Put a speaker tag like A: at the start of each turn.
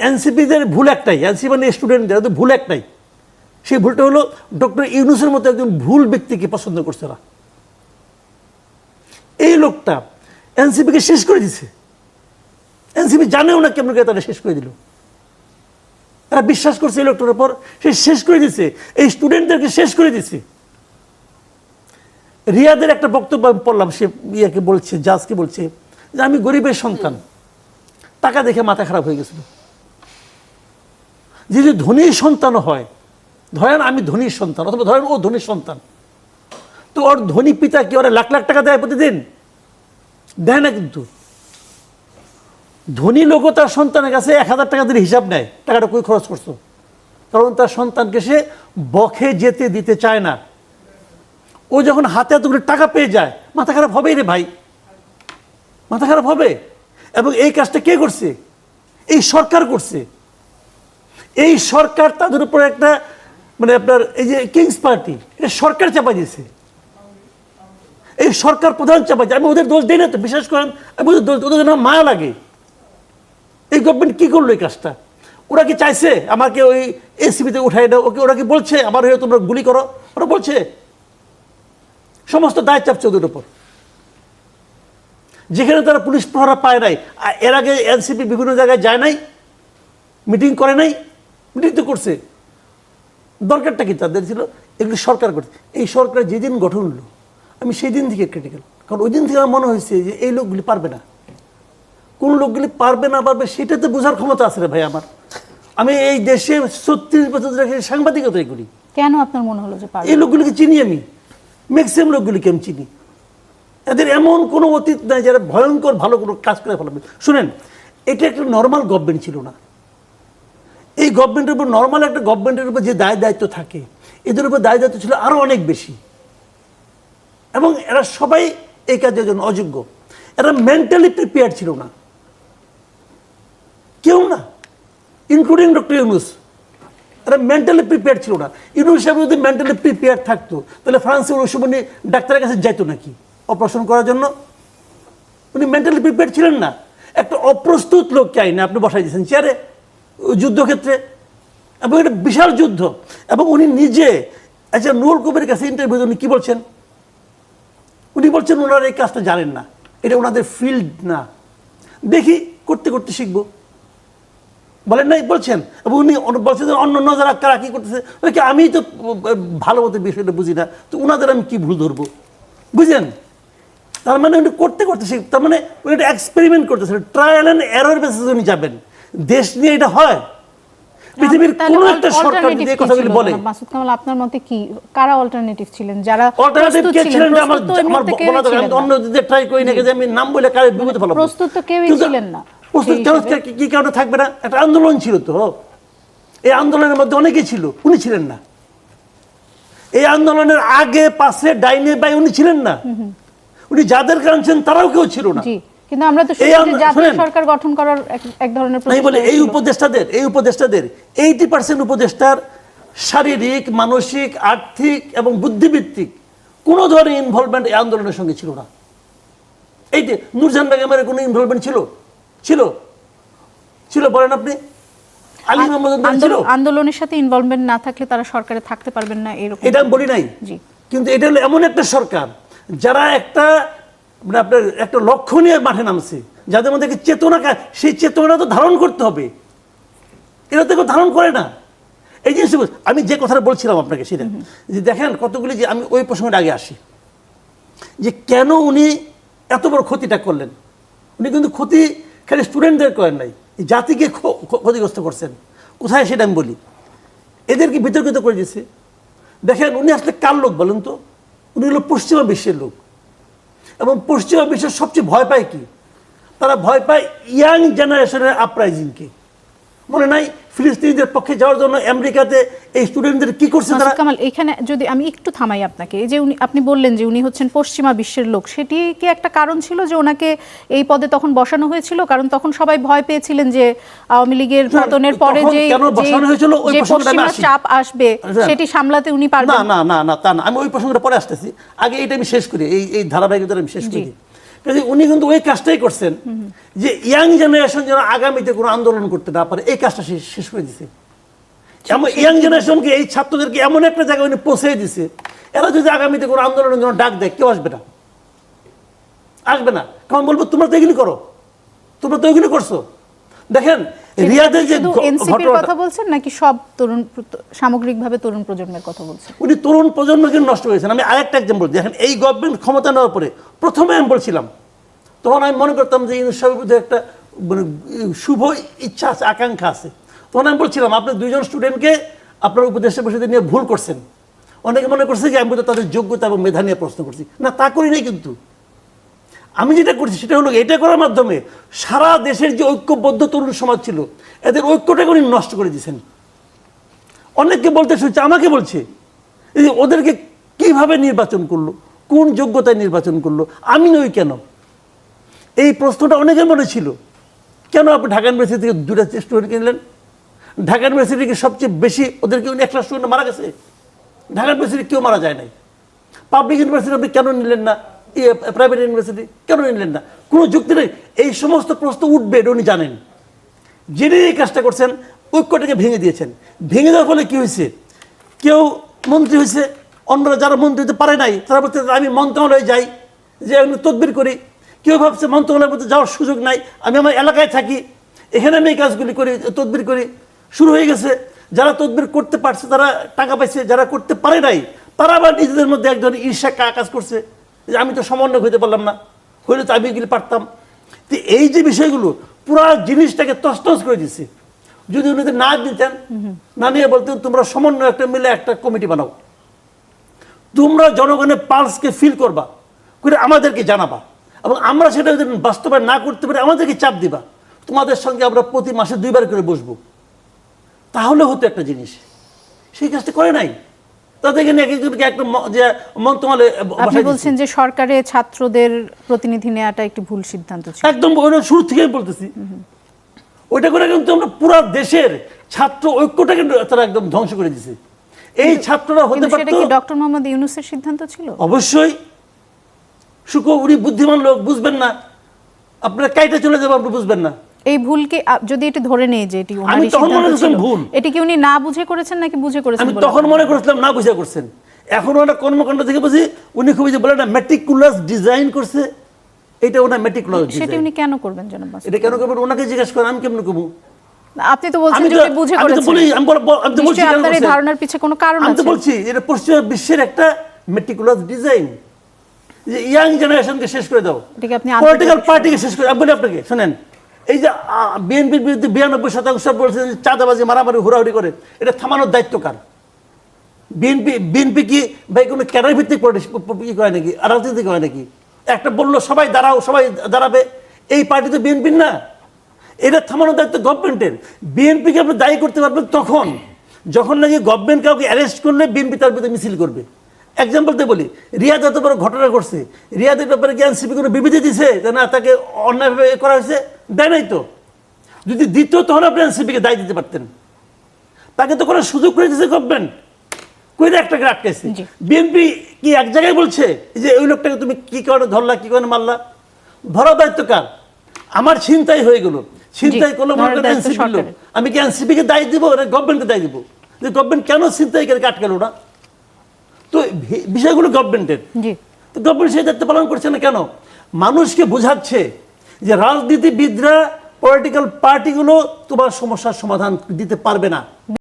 A: এনসিপিদের ভুল একটাই, এনসিপি মানে স্টুডেন্টদের ওদের ভুল একটাই। সেই ভুলটা হলো ডক্টর ইউনুসের মতো একজন ভুল ব্যক্তিকে পছন্দ করছে না এই লোকটা এনসিপিকে শেষ করে দিছে। এনসিপি জানেও না কেমন করে তারা শেষ করে দিল। তারা বিশ্বাস করছে এই লোকটার উপর, সে শেষ করে দিছে, এই স্টুডেন্টদেরকে শেষ করে দিছে। রিয়াদের একটা বক্তব্য আমি পড়লাম, সে ইয়াকে বলছে, জাজকে বলছে, যে আমি গরিবের সন্তান। টাকা দেখে মাথা খারাপ হয়ে গেছিল। যদি ধনীর সন্তানও হয়, ধরেন আমি ধনীর সন্তান, অথবা ধরেন ও ধনীর সন্তান, তো ওর ধনী পিতা কি ওরা লাখ লাখ টাকা দেয় প্রতিদিন? দেয় না কিন্তু। ধনী লোকও তার সন্তানের কাছে এক হাজার টাকা দিলে হিসাব নেয়, টাকাটা কই খরচ করছ? কারণ তার সন্তানকে সে বখে যেতে দিতে চায় না। ও যখন হাতে এতগুলো টাকা পেয়ে যায়, মাথা খারাপ হবেই রে ভাই। মাথা খারাপ হবে। এবং এই কাজটা কে করছে? এই সরকার করছে। এই সরকার তাদের উপর একটা মানে আপনার এই যে কিংস পার্টি এটা সরকার চাপা দিয়েছে। এই সরকার প্রধান চাপা আমি ওদের দোষ দিই না তো, বিশ্বাস করেন, আমি ওদের দোষ, ওদের না মায়া লাগে। এই গভর্নমেন্ট কি করল এই কাজটা? ওরা কি চাইছে আমাকে ওই এসিবিতে উঠাই দাও ওকে, ওরা কি বলছে, আমার হয়ে তোমরা গুলি করো? ওরা বলছে, সমস্ত দায় চাপছে ওদের উপর। যেখানে তারা পুলিশ প্রহরা পায় নাই এর আগে এনসিপি বিভিন্ন জায়গায় যায় নাই মিটিং করে নাই তো করছে। দরকারটা কি তাদের ছিল? এগুলো সরকার করছে। এই সরকার যেদিন গঠন হলো আমি সেই দিন থেকে ক্রিটিক্যাল কারণ ওই দিন থেকে আমার মনে হয়েছে যে এই লোকগুলি পারবে না। কোন লোকগুলি পারবে না পারবে সেটা তো বোঝার ক্ষমতা আছে রে ভাই আমার। আমি এই দেশে ছত্রিশ বছর ধরে সাংবাদিকতাই করি।
B: কেন আপনার মনে হলো যে
A: এই লোকগুলিকে চিনি আমি। ম্যাক্সিমাম লোকগুলিকে আমি চিনি। এদের এমন কোনো অতীত নাই যারা ভয়ঙ্কর ভালো কোনো কাজ করে ফেলাবে। শুনেন এটা একটা নর্মাল গভর্নমেন্ট ছিল না। এই গভর্নমেন্টের উপর নর্মাল একটা গভর্নমেন্টের উপর যে দায় দায়িত্ব থাকে, এদের উপর দায় দায়িত্ব ছিল আরও অনেক বেশি। এবং এরা সবাই এই কাজের জন্য অযোগ্য। এরা মেন্টালি প্রিপেয়ার ছিল না। কেউ না ইনক্লুডিং ডক্টর ইউনুস এরা মেন্টালি প্রিপেয়ার ছিল না। ইউনুস সাহেব যদি মেন্টালি প্রিপেয়ার থাকতো, তাহলে ফ্রান্সের ওই উনি ডাক্তারের কাছে যাইতো নাকি অপারেশন করার জন্য? উনি মেন্টালি প্রিপেয়ার ছিলেন না। একটা অপ্রস্তুত লোককে আইনে আপনি বসাই দিয়েছেন, চেয়ারে। যুদ্ধক্ষেত্রে। এবং এটা বিশাল যুদ্ধ। এবং উনি নিজে আচ্ছা নুরুল কবির কাছে ইন্টারভিউ উনি কী বলছেন? উনি বলছেন ওনারা এই কাজটা জানেন না। এটা ওনাদের ফিল্ড না। দেখি, করতে করতে শিখব। বলেন নাই, বলছেন। এবং উনি বলছেন অন্য অন্য যারা কারা কী করতেছে? ওই কি আমি তো ভালো মতো বিষয়টা বুঝি না। তো ওনাদের আমি কি ভুল ধরবো? বুঝলেন? তার মানে উনি করতে করতে শিখ তার মানে উনি একটা এক্সপেরিমেন্ট করতেছেন। ট্রায়াল অ্যান্ড এরর বেসিস উনি যাবেন। দেশ নিয়ে এটা হয়। পৃথিবীর কোনো একটা সরকার কথাগুলি বলে।
B: মাসুদ কামাল আপনার মতে কি? কারা অল্টারনেটিভ ছিলেন? যারা
A: অল্টারনেটিভ কে
B: ছিলেন?
A: ছিলেন আমার আমার বলা দরকার অন্য যদি ট্রাই করি না যে আমি নাম বলে কারে বিপদে ফেলাবো
B: প্রস্তুত তো কেউই ছিলেন না।
A: প্রস্তুত
B: হিসেবে।
A: কি- কারণে থাকবে না? একটা আন্দোলন ছিল তো। এই আন্দোলনের মধ্যে অনেকেই ছিল উনি ছিলেন না। এই আন্দোলনের আগে পাশে ডাইনে বাই উনি ছিলেন না। উনি যাদের আনছেন তারাও কেউ ছিল না।
B: কিন্তু আমরা তো জাতীয় সরকার গঠন করার এক- ধরনের
A: বলে এই উপদেষ্টাদের এই উপদেষ্টাদের এইটি পার্সেন্ট উপদেষ্টার শারীরিক মানসিক আর্থিক এবং বুদ্ধিভিত্তিক কোনো ধরনের ইনভলভমেন্ট এই আন্দোলনের সঙ্গে ছিল না। এই যে নূরজাহান বেগমের কোনো ইনভলভমেন্ট ছিল? ছিল। ছিল বলেন আপনি। আলী মোহাম্মদ ছিল।
B: আন্দোলনের সাথে ইনভলভমেন্ট না থাকলে তারা সরকারে থাকতে পারবেন না এরকম।
A: এটা আমি বলি নাই।
B: জি।
A: কিন্তু এটা হলো এমন একটা সরকার যারা একটা মানে আপনার একটা লক্ষ্য নিয়ে মাঠে নামছে যাদের মধ্যে একটা চেতনা কা- সেই চেতনা তো ধারণ করতে হবে। এরা তো কেউ ধারণ করে না। এই জিনিস আমি যে কথাটা বলছিলাম আপনাকে সেটা যে দেখেন কতগুলি যে আমি ওই প্রসঙ্গের আগে আসি। যে কেন উনি এত বড় ক্ষতিটা করলেন? উনি কিন্তু ক্ষতি খালি স্টুডেন্টদের করেন নাই জাতিকে ক্ষ- ক্ষ- ক্ষতিগ্রস্ত করছেন। কোথায় সেটা আমি বলি? এদেরকে বিতর্কিত করে দিয়েছে। দেখেন উনি আসলে কার লোক বলেন তো? উনি হলো পশ্চিমা বিশ্বের লোক। এবং পশ্চিমা বিশ্বের সবচেয়ে ভয় পায় কি? তারা ভয় পায় ইয়াং জেনারেশনের আপরাইজিংকে মনে নাই ফিলিস্তিনিদের পক্ষে যাওয়ার জন্য আমেরিকাতে এই স্টুডেন্টদের কি করছে তারা?
B: কামাল এখানে যদি আমি একটু থামাই আপনাকে যে উনি আপনি বললেন যে উনি হচ্ছেন পশ্চিমা বিশ্বের লোক সেটি কি একটা কারণ ছিল যে ওনাকে এই পদে তখন বসানো হয়েছিল? কারণ তখন সবাই ভয় পেয়েছিলেন যে আওয়ামী লীগের পতনের পরে যে যে- পশ্চিমা চাপ আসবে
A: আচ্ছা।
B: সেটি সামলাতে উনি পারবেন
A: না না। না না তা না আমি ওই প্রসঙ্গটা পরে আসতেছি। আগে এটা আমি শেষ করি এই এই ধারাবাহিকতা আমি শেষ করি। কাজে উনি কিন্তু ওই কাজটাই করছেন। যে ইয়াং জেনারেশন যেন আগামীতে কোনো আন্দোলন করতে না পারে এই কাজটা সে শেষ করে দিছে। এমন ইয়াং জেনারেশনকে এই ছাত্রদেরকে এমন একটা জায়গায় উনি পৌঁছে দিছে? এরা যদি আগামীতে কোনো আন্দোলনের জন্য ডাক দেয় কেউ আসবে না। আসবে না। কারণ বলব তোমরা তো এগুলি করো। তোমরা তো এগুলি করছ। দেখেন রিয়াদের যে
B: কথা বলছেন নাকি সব তরুণ সামগ্রিকভাবে তরুণ প্রজন্মের কথা বলছেন?
A: উনি তরুণ প্রজন্মকে নষ্ট করেছেন আমি আরেকটা এক্সাম্পল দেখেন এই গভর্নমেন্ট ক্ষমতা নেওয়ার পরে প্রথমে আমি বলছিলাম তখন আমি মনে করতাম যে বিরুদ্ধে একটা মানে শুভ ইচ্ছা আছে আকাঙ্ক্ষা আছে। তখন আমি বলছিলাম আপনি দুইজন স্টুডেন্টকে আপনার উপদেশে বসে নিয়ে ভুল করছেন। অনেকে মনে করছে যে আমি তাদের যোগ্যতা এবং মেধা নিয়ে প্রশ্ন করছি। না তা করি নাই কিন্তু। আমি যেটা করছি সেটা হলো এটা করার মাধ্যমে সারা দেশের যে ঐক্যবদ্ধ তরুণ সমাজ ছিল, এদের ঐক্যটাকে উনি নষ্ট করে দিয়েছেন। অনেককে বলতে শুনছে, আমাকে বলছে, এই ওদেরকে কীভাবে নির্বাচন করল, কোন যোগ্যতায় নির্বাচন করল, আমি নই কেন? এই প্রশ্নটা অনেকের মনে ছিল, কেন আপনি ঢাকা ইউনিভার্সিটি থেকে দুটা স্টুডেন্ট কিনলেন? ঢাকা ইউনিভার্সিটিকে সবচেয়ে বেশি ওদেরকে উনি একটা স্টুডেন্ট মারা গেছে? ঢাকা ইউনিভার্সিটি কেউ মারা যায় নাই। পাবলিক ইউনিভার্সিটি আপনি কেন নিলেন না? প্রাইভেট ইউনিভার্সিটি কেন নিলেন না, কোনো যুক্তি নেই, এই সমস্ত প্রশ্ন উঠবে উনি জানেন। যিনি এই কাজটা করছেন, ঐক্যটাকে ভেঙে দিয়েছেন। ভেঙে দেওয়ার ফলে কী হয়েছে? কেউ মন্ত্রী হয়েছে, অন্যরা যারা মন্ত্রী হতে পারে নাই, তারা বলতে আমি মন্ত্রণালয়ে যাই, যে আমি তদবির করি। কেউ ভাবছে, মন্ত্রণালয়ের মধ্যে যাওয়ার সুযোগ নাই, আমি আমার এলাকায় থাকি, এখানে আমি এই কাজগুলি করি, তদবির করি। শুরু হয়ে গেছে। যারা তদবির করতে পারছে, তারা টাকা পাইছে, যারা করতে পারে নাই, তারা আবার নিজেদের মধ্যে এক ধরনের ঈর্ষা কাজ করছে। যে আমি তো সমন্বয় হইতে পারলাম না, হইলে তো আমি এগুলি পারতাম। তো এই যে বিষয়গুলো, পুরা জিনিসটাকে তসতস করে দিচ্ছে যদি উনি না দিতেন না নিয়ে বলতেন, তোমরা সমন্বয় একটা মিলে একটা কমিটি বানাও। তোমরা জনগণের পালসকে ফিল করবা, করে আমাদেরকে জানাবা এবং আমরা সেটা যদি বাস্তবায়ন না করতে পারি, আমাদেরকে চাপ দিবা। তোমাদের সঙ্গে আমরা প্রতি মাসে দুইবার করে বসবো। তাহলে হতো একটা জিনিস। সেই কাজটা করে নাই। তাদেরকে একজনকে একটা যে মন্ত্রণালয়ে
B: আপনি বলছেন যে সরকারে ছাত্রদের প্রতিনিধি নেওয়াটা একটি ভুল সিদ্ধান্ত ছিল।
A: একদম ওইটা শুরু থেকে আমি বলতেছি ওইটা করে কিন্তু আমরা পুরো দেশের ছাত্র ঐক্যটাকে তারা একদম ধ্বংস করে দিছে। এই ছাত্ররা হতে
B: সেটা কি ডক্টর মোহাম্মদ ইউনুসের সিদ্ধান্ত ছিল?
A: অবশ্যই। সুখ উনি বুদ্ধিমান লোক বুঝবেন না। আপনারা কাইটা চলে যাব আপনি বুঝবেন না।
B: এই ভুলকে যদি এটি ধরে নেই যে এটি
A: আমি তখন মনে করছিলাম ভুল।
B: এটি কি উনি না বুঝে করেছেন নাকি বুঝে করেছেন
A: আমি তখন মনে করছিলাম না বুঝা করছেন। এখন ওটা কর্মকাণ্ড থেকে বুঝি উনি খুবই যে বলে না মেট্রিকুলাস ডিজাইন করছে। এটা ওনার মেট্রিকুলাস
B: সেটি
A: ডিজাইন
B: উনি কেন করবেন জনাব?
A: এটা কেন করবেন? ওনাকে জিজ্ঞেস করেন আমি কেমন করব?
B: আপনি তো বলছেন যে বুঝে
A: আমি তো বলি আমি বল- বল- আমি তো বলছি
B: আপনার এই ধারণার পিছে কোনো কারণ আছে
A: আমি তো বলছি এটা পশ্চিমা বিশ্বের একটা মেট্রিকুলাস ডিজাইন যে ইয়াং জেনারেশনকে শেষ করে দাও।
B: এটাকে আপনি
A: পলিটিক্যাল পার্টিকে শেষ করে বলি আপনাকে শোনেন। এই যে বিএনপির বিরুদ্ধে বিরানব্বই শতাংশ বলছে যে চাঁদাবাজি, মারামারি, হুড়াহুড়ি করে, এটা থামানোর দায়িত্ব কার? বিএনপি বিএনপি কি ভাই কোনো ক্যাডার ভিত্তিক ই করে নাকি? রাজনীতি করে নাকি? একটা বলল, সবাই দাঁড়াও, সবাই দাঁড়াবে। এই পার্টি তো বিএনপির না। এটা থামানোর দায়িত্ব গভর্নমেন্টের। বিএনপিকে আপনি দায়ী করতে পারবেন তখন। যখন নাকি গভর্নমেন্ট কাউকে অ্যারেস্ট করলে বিএনপি তার বিরুদ্ধে মিছিল করবে। এক্সাম্পল দিয়ে বলি রিয়াদ এত বড় ঘটনা করছে রিয়াদের ব্যাপারে কি এনসিপি কোনো বিবৃতি দিছে যে না তাকে অন্যায়ভাবে এ করা হয়েছে? দেয় নাই তো। যদি দিত তখন আপনি এনসিপিকে দায় দিতে পারতেন। তাকে তো করার সুযোগ করে দিয়েছে গভর্নমেন্ট কইরা একটাকে আটকাইছে? বিএনপি কি এক জায়গায় বলছে যে ওই লোকটাকে তুমি কি কারণে ধরলা কি কারণে মারলা? ধরা দায়িত্ব কার? আমার ছিনতাই হয়ে গেল। ছিনতাই করল। আমি কি এনসিপি কে দায় দিব না গভর্নমেন্টকে দায় দিব? যে গভর্নমেন্ট কেন ছিনতাই করে আটকালো না? তো বিষয়গুলো গভর্নমেন্টের তো গভর্নমেন্ট সেই দায়িত্ব পালন করছে না কেন? মানুষকে বোঝাচ্ছে যে রাজনীতিবিদরা পলিটিক্যাল পার্টিগুলো তোমার সমস্যার সমাধান দিতে পারবে না।